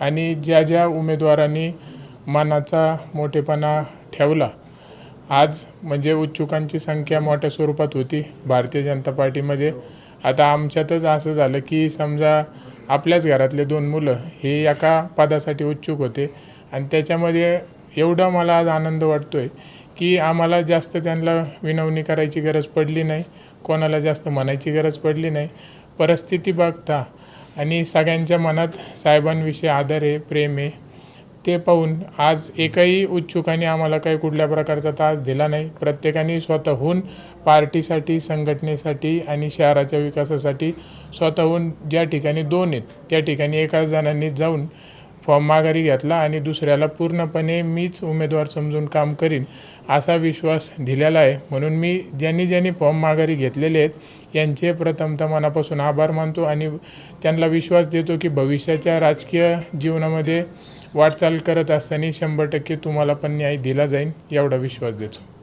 आणि ज्या ज्या उमेदवारांनी मनाचा मोठेपणा ठेवला आज म्हणजे उत्सुकांची संख्या मोठ्या स्वरूपात होती भारतीय जनता पार्टीमध्ये. आता आमच्यातच असं झालं की समजा आपल्याच घरातले दोन मुलं हे एका पदासाठी उत्सुक होते आणि त्याच्यामध्ये एवढा मला आज आनंद वाटतो आहे की आम्हाला जास्त त्यांना विनवणी करायची गरज पडली नाही कोणाला जास्त म्हणायची गरज पडली नाही. परिस्थिती बघता आणि सगळ्यांच्या मनात साहेबांविषयी आदर आहे प्रेम आहे. ते पाहून आज एकही उत्सुकाने आम्हाला काही कुठल्या प्रकारचा त्रास दिला नाही. प्रत्येकाने स्वतःहून पार्टीसाठी संघटनेसाठी आणि शहराच्या विकासासाठी स्वतःहून ज्या ठिकाणी दोन आहेत त्या ठिकाणी एकाच जणांनी जाऊन फॉर्म माघारी घेतला आणि दुसऱ्याला पूर्णपणे मीच उमेदवार समजून काम करीन असा विश्वास दिलेला आहे. म्हणून मी ज्यांनी ज्यांनी फॉर्म माघारी घेतलेले आहेत यांचे प्रथमतः मनापासून आभार मानतो आणि त्यांना विश्वास देतो की भविष्याच्या राजकीय जीवनामध्ये वाटचाल करत असताना शंभर टक्के तुम्हाला पण न्याय दिला जाईल एवढा विश्वास देतो.